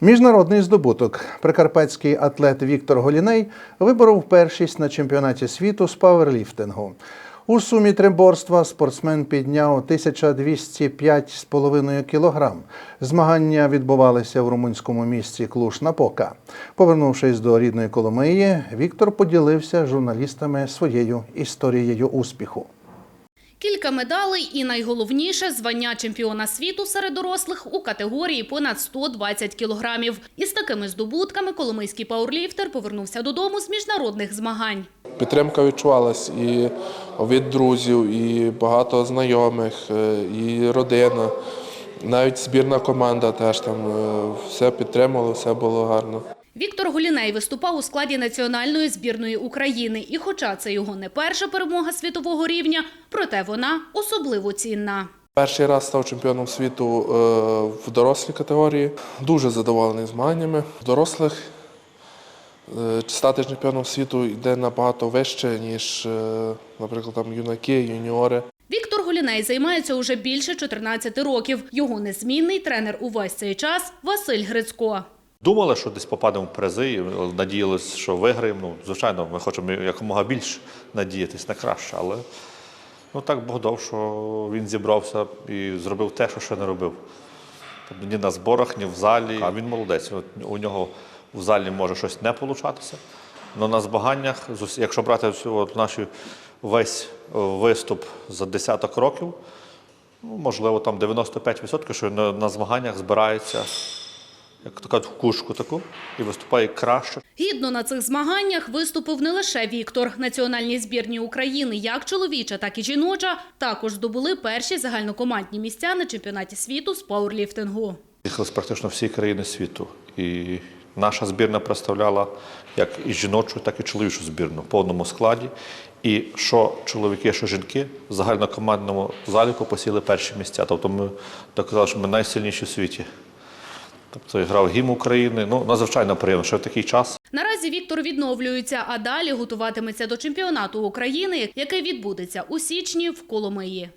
Міжнародний здобуток. Прикарпатський атлет Віктор Голіней виборов першість на чемпіонаті світу з паверліфтингу. У сумі триборства спортсмен підняв 1205,5 кілограм. Змагання відбувалися в румунському місті Клуш-Напока. Повернувшись до рідної Коломиї, Віктор поділився з журналістами своєю історією успіху. Кілька медалей і найголовніше звання чемпіона світу серед дорослих у категорії понад 120 кілограмів. Із такими здобутками коломийський пауерліфтер повернувся додому з міжнародних змагань. Підтримка відчувалась і від друзів, і багато знайомих, е, і родина. Навіть збірна команда теж там е, все підтримувала, все було гарно. Віктор Голіней виступав у складі національної збірної України. І хоча це його не перша перемога світового рівня, проте вона особливо цінна. Перший раз став чемпіоном світу е, в дорослій категорії. Дуже задоволений змаганнями. В дорослих е, стати чемпіоном світу йде набагато вище, ніж, е, наприклад, там юнаки, юніори. Віктор Голіней займається уже більше 14 років. Його незмінний тренер увесь цей час Василь Грицько. Думали, що десь попадемо в призи, надіялися, що виграємо. Ну, звичайно, ми хочемо якомога більше надіятись на краще, але ну, так Бог дав, що він зібрався і зробив те, що ще не робив. Тобто ні на зборах, ні в залі. А він молодець. От У нього в залі може щось не получатися. Але на змаганнях, якщо брати всю от наш весь е, виступ за десяток років, ну, можливо, там 95%, що на, на змаганнях збирається як така в кушку таку і виступає краще. Гідно на цих змаганнях виступив не лише Віктор. Національні збірні України, як чоловіча, так і жіноча, також здобули перші загальнокомандні місця на чемпіонаті світу з пауерліфтингу. Їхали з практично всі країни світу. І наша збірна представляла як і жіночу, так і чоловічу збірну в повному складі. І що чоловіки, що жінки в загальнокомандному заліку посіли перші місця. Тобто ми так казали, що ми найсильніші в світі. Тобто грав гімн України. Ну, надзвичайно приємно, що в такий час Наразі Віктор відновлюється, а далі готуватиметься до чемпіонату України, який відбудеться у січні в Коломиї.